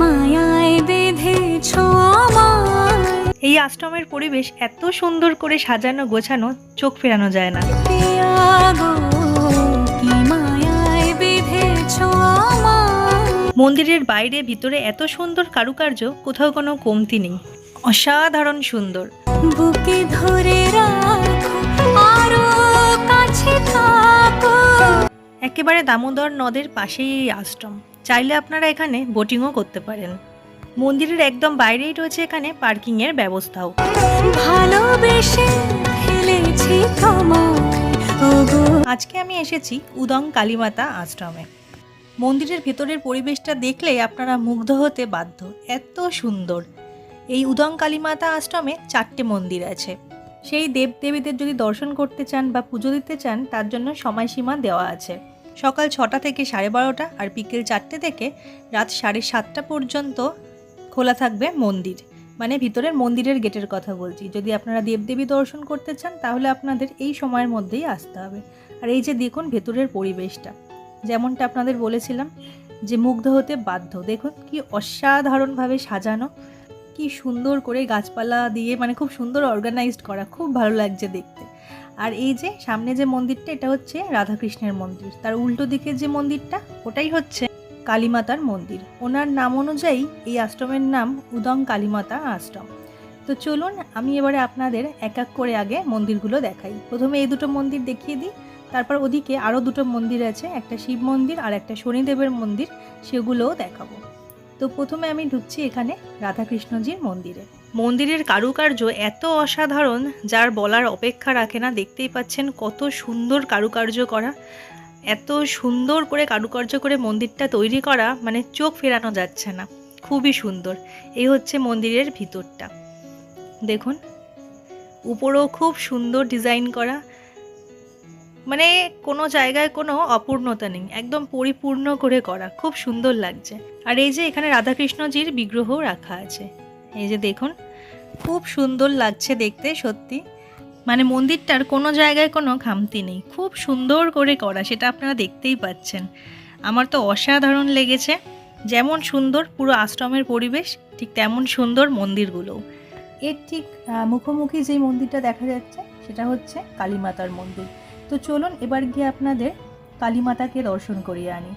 মায়ায় বেঁধেছ এই আশ্রমের পরিবেশ এত সুন্দর করে সাজানো গোছানো চোখ ফেরানো যায় না। মন্দিরের বাইরে ভিতরে এত সুন্দর কারুকার্য কোথাও কোনো কমতি নেই। অসাধারণ সুন্দর। বুকে ধরে আরও কাছে একেবারে দামোদর নদের পাশেই এই আশ্রম। চাইলে আপনারা এখানে বোটিংও করতে পারেন। মন্দিরের একদম বাইরেই রয়েছে এখানে পার্কিংয়ের ব্যবস্থাও। ভালোবেসে ফেলেছি আজকে আমি এসেছি উদং কালীমাতা আশ্রমে। মন্দিরের ভেতরের পরিবেশটা দেখলেই আপনারা মুগ্ধ হতে বাধ্য। এত সুন্দর। এই উদং কালীমাতা আশ্রমে চারটে মন্দির আছে। সেই দেবদেবীদের যদি দর্শন করতে চান বা পুজো দিতে চান তার জন্য সময়সীমা দেওয়া আছে। সকাল ছটা থেকে সাড়ে বারোটা আর বিকেল চারটে থেকে রাত সাড়ে সাতটা পর্যন্ত খোলা থাকবে মন্দির। মানে ভিতরের মন্দিরের গেটের কথা বলছি। যদি আপনারা দেবদেবী দর্শন করতে চান, তাহলে আপনাদের এই সময়ের মধ্যেই আসতে হবে। আর এই যে দেখুন ভেতরের পরিবেশটা, যেমনটা আপনাদের বলেছিলাম যে মুগ্ধ হতে বাধ্য। দেখুন কি অসাধারণভাবে সাজানো, কি সুন্দর করে গাছপালা দিয়ে মানে খুব সুন্দর অর্গানাইজড করা, খুব ভালো লাগছে দেখতে। আর এই যে সামনে যে মন্দিরটা, এটা হচ্ছে রাধাকৃষ্ণের মন্দির। তার উল্টো দিকে যে মন্দিরটা, ওটাই হচ্ছে কালীমাতার মন্দির। ওনার নাম অনুযায়ী এই আশ্রমের নাম উদং কালীমাতা আশ্রম। তো চলুন, আমি এবারে আপনাদের এক এক করে আগে মন্দিরগুলো দেখাই। প্রথমে এই দুটো মন্দির দেখিয়ে দিই। তারপর ওদিকে আরও দুটো মন্দির আছে, একটা শিব মন্দির আর একটা শনিদেবের মন্দির, সেগুলোও দেখাবো। তো প্রথমে আমি ঢুকছি এখানে রাধাকৃষ্ণজির মন্দিরে। মন্দিরের কারুকার্য এত অসাধারণ, যার বলার অপেক্ষা রাখে না, দেখতেই পাচ্ছেন কত সুন্দর কারুকার্য করা, এত সুন্দর করে কারুকার্য করে মন্দিরটা তৈরি করা মানে চোখ ফেরানো যাচ্ছে না, খুবই সুন্দর, এই হচ্ছে মন্দিরের ভিতরটা। দেখুন, উপরেও খুব সুন্দর ডিজাইন করা মানে কোনো জায়গায় কোনো অপূর্ণতা নেই, একদম পরিপূর্ণ করে করা, খুব সুন্দর লাগছে। আর এই যে এখানে রাধাকৃষ্ণজির বিগ্রহও রাখা আছে, এই যে দেখুন খুব সুন্দর লাগছে দেখতে, সত্যি। মানে মন্দিরটার কোনো জায়গায় কোনো খামতি নেই। খুব সুন্দর করে করা, সেটা আপনারা দেখতেই পাচ্ছেন। আমার তো অসাধারণ লেগেছে। যেমন সুন্দর পুরো আশ্রমের পরিবেশ, ঠিক তেমন সুন্দর মন্দিরগুলোও এর ঠিক মুখোমুখি যেই মন্দিরটা দেখা যাচ্ছে, সেটা হচ্ছে কালীমাতার মন্দির। তো চলুন এবার গিয়ে আপনাদের কালীমাতাকে দর্শন করিয়ে আনি।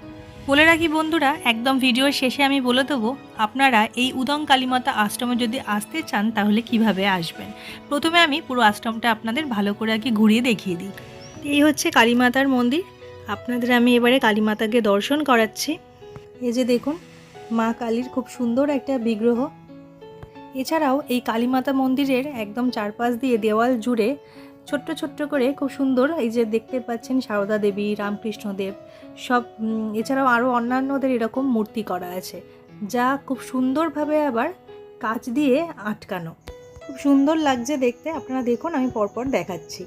বলে রাখি বন্ধুরা, একদম ভিডিওর শেষে আমি বলে দেবো, আপনারা এই উদং কালীমাতা আশ্রমে যদি আসতে চান, তাহলে কীভাবে আসবেন? প্রথমে আমি পুরো আশ্রমটা আপনাদের ভালো করে আগে ঘুরিয়ে দেখিয়ে দিই। এই হচ্ছে কালীমাতার মন্দির। আপনাদের আমি এবারে কালীমাতাকে দর্শন করাচ্ছি। এই যে দেখুন, মা কালীর খুব সুন্দর একটা বিগ্রহ। এছাড়াও এই কালীমাতা মন্দিরের একদম চারপাশ দিয়ে দেওয়াল জুড়ে ছোট্ট ছোট্ট করে খুব সুন্দর এই যে দেখতে পাচ্ছেন সারদা দেবী, রামকৃষ্ণদেব, সব এছাড়াও আরও অন্যান্যদের এরকম মূর্তি করা আছে, যা খুব সুন্দরভাবে আবার কাঁচ দিয়ে আটকানো। খুব সুন্দর লাগছে দেখতে, আপনারা দেখুন, আমি পরপর দেখাচ্ছি।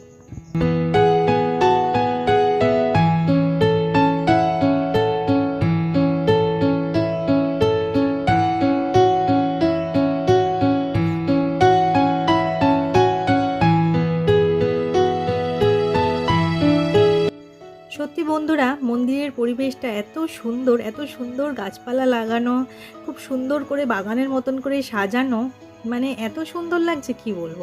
সত্যি বন্ধুরা, মন্দিরের পরিবেশটা এত সুন্দর এত সুন্দর গাছপালা লাগানো, খুব সুন্দর করে বাগানের মতন করে সাজানো মানে এত সুন্দর লাগছে কি বলব?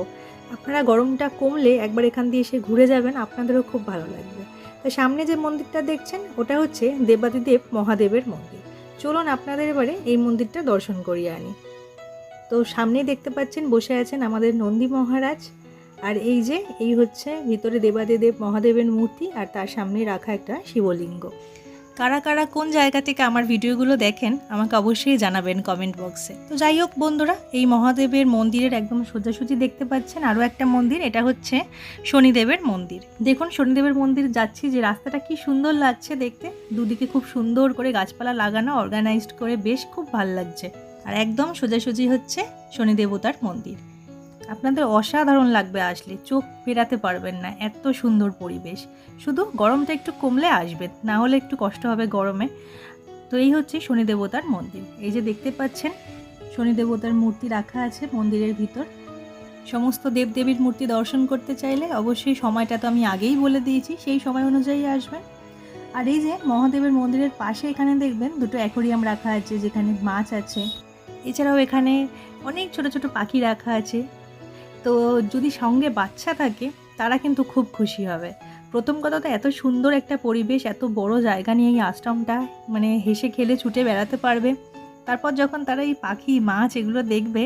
আপনারা গরমটা কমলে একবার এখান দিয়ে এসে ঘুরে যাবেন, আপনাদেরও খুব ভালো লাগবে। তো সামনে যে মন্দিরটা দেখছেন, ওটা হচ্ছে দেবাদিদেব মহাদেবের মন্দির। চলুন আপনাদের এবারে এই মন্দিরটা দর্শন করিয়ে আনি। তো সামনেই দেখতে পাচ্ছেন, বসে আছেন আমাদের নন্দী মহারাজ। আর এই যে, এই হচ্ছে ভিতরে দেবাদিদেব মহাদেবের মূর্তি আর তার সামনে রাখা একটা শিবলিঙ্গ। কারা কারা কোন জায়গা থেকে আমার ভিডিওগুলো দেখেন, আমাকে অবশ্যই জানাবেন কমেন্ট বক্সে তো যাই হোক বন্ধুরা, এই মহাদেবের মন্দিরের একদম সোজাসুজি দেখতে পাচ্ছেন। আরও একটা মন্দির, এটা হচ্ছে শনিদেবের মন্দির। দেখুন, শনিদেবের মন্দির যাচ্ছি যে রাস্তাটা কি সুন্দর লাগছে দেখতে। দুদিকে খুব সুন্দর করে গাছপালা লাগানো অর্গানাইজড করে বেশ খুব ভালো লাগছে। আর একদম সোজাসুজি হচ্ছে শনি দেবতার মন্দির। আপনাদের অসাধারণ লাগবে আসলে, চোখ ফেরাতে পারবেন না, এত সুন্দর পরিবেশ। শুধু গরমটা একটু কমলে আসবেন না হলে একটু কষ্ট হবে গরমে। তো এই হচ্ছে শনি দেবতার মন্দির। এই যে দেখতে পাচ্ছেন, শনি দেবতার মূর্তি রাখা আছে মন্দিরের ভিতর। সমস্ত দেবদেবীর মূর্তি দর্শন করতে চাইলে অবশ্যই সময়টা তো আমি আগেই বলে দিয়েছি, সেই সময় অনুযায়ী আসবেন। আর এই যে মহাদেবের মন্দিরের পাশে এখানে দেখবেন দুটো অ্যাকোরিয়াম রাখা আছে, যেখানে মাছ আছে। এছাড়াও এখানে অনেক ছোট ছোট পাখি রাখা আছে। তো যদি সঙ্গে বাচ্চা থাকে, তারা কিন্তু খুব খুশি হবে। প্রথম কথা তো এত সুন্দর একটা পরিবেশ, এত বড় জায়গা নিয়ে এই আশ্রমটা মানে হেসে খেলে ছুটে বেড়াতে পারবে। তারপর যখন তারা এই পাখি, মাছ এগুলো দেখবে,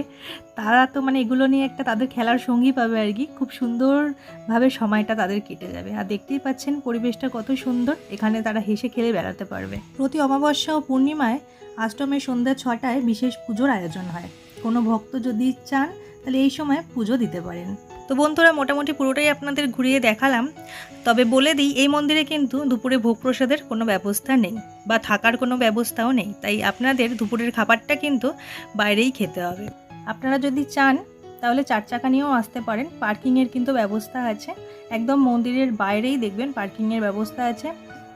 তারা তো মানে এগুলো নিয়ে একটা তাদের খেলার সঙ্গী পাবে আর কি। খুব সুন্দরভাবে সময়টা তাদের কেটে যাবে। আর দেখতেই পাচ্ছেন পরিবেশটা কত সুন্দর, এখানে তারা হেসে খেলে বেড়াতে পারবে। প্রতি অমাবস্যা ও পূর্ণিমায় আশ্রমের সন্ধ্যা ছটায় বিশেষ পুজোর আয়োজন হয়। কোনো ভক্ত যদি চান তাহলে এই সময় পুজো দিতে পারেন। তো বন্ধুরা, মোটামুটি পুরোটাই আপনাদের ঘুরিয়ে দেখালাম। তবে বলে দিই, এই মন্দিরে কিন্তু দুপুরে ভোগ প্রসাদের কোনো ব্যবস্থা নেই বা থাকার কোনো ব্যবস্থাও নেই। তাই আপনাদের দুপুরের খাবারটা কিন্তু বাইরেই খেতে হবে। আপনারা যদি চান, তাহলে চার চাকা নিয়েও আসতে পারেন। পার্কিংয়ের কিন্তু ব্যবস্থা আছে। একদম মন্দিরের বাইরেই দেখবেন পার্কিংয়ের ব্যবস্থা আছে।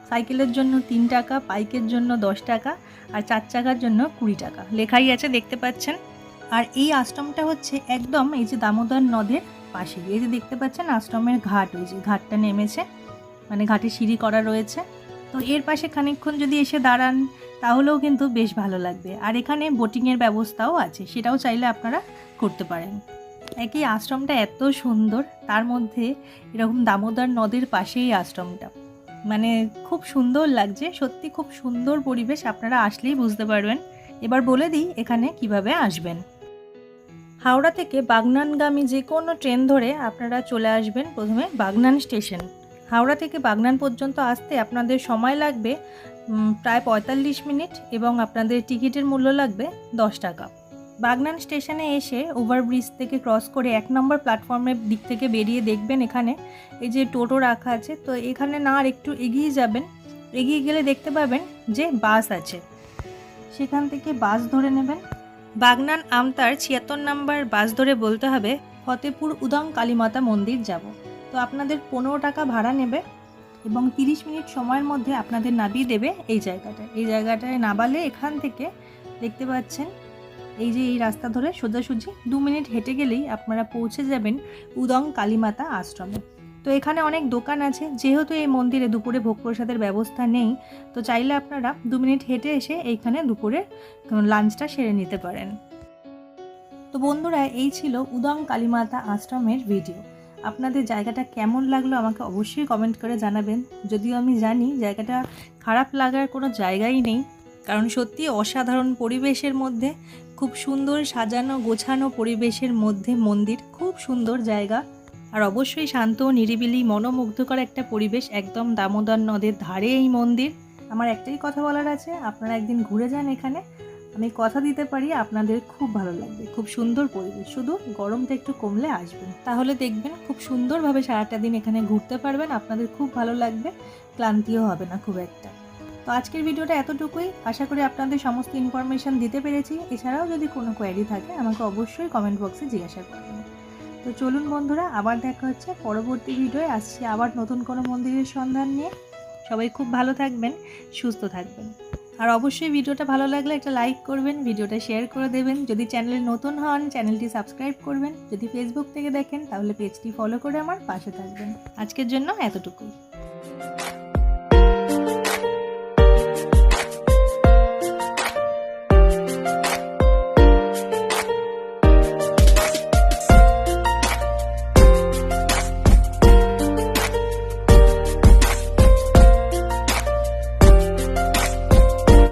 সাইকেলের জন্য তিন টাকা, বাইকের জন্য দশ টাকা আর চার চাকার জন্য কুড়ি টাকা। লেখাই আছে, দেখতে পাচ্ছেন। আর এই আশ্রমটা হচ্ছে একদম এই যে দামোদর নদের পাশে। এই যে দেখতে পাচ্ছেন আশ্রমের ঘাট, ওই যে ঘাটটা নেমেছে মানে ঘাটে সিঁড়ি করা রয়েছে। তো এর পাশে খানিকক্ষণ যদি এসে দাঁড়ান, তাহলেও কিন্তু বেশ ভালো লাগবে। আর এখানে বোটিংয়ের ব্যবস্থাও আছে, সেটাও চাইলে আপনারা করতে পারেন। একই আশ্রমটা এত সুন্দর, তার মধ্যে এরকম দামোদর নদের পাশেই আশ্রমটা। মানে খুব সুন্দর লাগছে, সত্যি খুব সুন্দর পরিবেশ, আপনারা আসলেই বুঝতে পারবেন। এবার বলে দিই এখানে কীভাবে আসবেন। হাওড়া থেকে বাগনানগামী যে কোনো ট্রেন ধরে আপনারা চলে আসবেন প্রথমে বাগনান স্টেশন। হাওড়া থেকে বাগনান পর্যন্ত আসতে আপনাদের সময় লাগবে প্রায় পঁয়তাল্লিশ মিনিট এবং আপনাদের টিকিটের মূল্য লাগবে দশ টাকা। বাগনান স্টেশনে এসে ওভারব্রিজ থেকে ক্রস করে এক নম্বর প্ল্যাটফর্মের দিক থেকে বেরিয়ে দেখবেন এখানে। এই যে টোটো রাখা আছে, তো এখানে না আর একটু এগিয়ে যাবেন। এগিয়ে গেলে দেখতে পাবেন যে বাস আছে। সেখান থেকে বাস ধরে নেবেন। বাগনান আমতার ছিয়াত্তর নাম্বার বাস ধরে বলতে হবে, ফতেপুর উদং কালীমাতা মন্দির যাব। তো আপনাদের পনেরো টাকা ভাড়া নেবে এবং তিরিশ মিনিট সময়ের মধ্যে আপনাদের নামিয়ে দেবে এই জায়গাটায়। এই জায়গাটায় নামালে এখান থেকে দেখতে পাচ্ছেন, এই যে এই রাস্তা ধরে সোজাসুজি দু মিনিট হেঁটে গেলেই আপনারা পৌঁছে যাবেন উদং কালীমাতা আশ্রমে। তো এখানে অনেক দোকান আছে, যেহেতু এই মন্দিরে দুপুরে ভোগ প্রসাদের ব্যবস্থা নেই, তো চাইলে আপনারা দু মিনিট হেঁটে এসে এইখানে দুপুরে লাঞ্চটা সেরে নিতে পারেন। তো বন্ধুরা, এই ছিল উদং কালীমাতা আশ্রমের ভিডিও আপনাদের জায়গাটা কেমন লাগল আমাকে অবশ্যই কমেন্ট করে জানাবেন। যদিও আমি জানি জায়গাটা খারাপ লাগার কোনো জায়গাই নেই, কারণ সত্যি অসাধারণ পরিবেশের মধ্যে, খুব সুন্দর সাজানো গোছানো পরিবেশের মধ্যে মন্দির, খুব সুন্দর জায়গা। আর অবশ্যই শান্ত নিরিবিলি, মনোমুগ্ধকর একটা পরিবেশ একদম দামোদর নদের ধারে এই মন্দির। আমার একটাই কথা বলার আছে, আপনারা একদিন ঘুরে যান এখানে। আমি কথা দিতে পারি, আপনাদের খুব ভালো লাগবে। খুব সুন্দর পরিবেশ। শুধু গরমটা একটু কমলে আসবেন তাহলে দেখবেন, খুব সুন্দরভাবে সারাটা দিন এখানে ঘুরতে পারবেন, আপনাদের খুব ভালো লাগবে, ক্লান্তিও হবে না খুব একটা। তো আজকের ভিডিওটা এতটুকুই। আশা করি আপনাদের সমস্ত ইনফরমেশন দিতে পেরেছি। এছাড়াও যদি কোনো কোয়ারি থাকে, আমাকে অবশ্যই কমেন্ট বক্সে জিজ্ঞাসা করবেন। তো চলুন বন্ধুরা, আবার দেখা হচ্ছে পরবর্তী ভিডিওয়ে। আসছি আবার নতুন কোনো মন্দিরের সন্ধান নিয়ে। সবাই খুব ভালো থাকবেন, সুস্থ থাকবেন। আর অবশ্যই ভিডিওটা ভালো লাগলে একটা লাইক করবেন, ভিডিওটা শেয়ার করে দেবেন। যদি চ্যানেলে নতুন হন, চ্যানেলটি সাবস্ক্রাইব করবেন। যদি ফেসবুক থেকে দেখেন, তাহলে পেজটি ফলো করে আমার পাশে থাকবেন। আজকের জন্য এতটুকুই।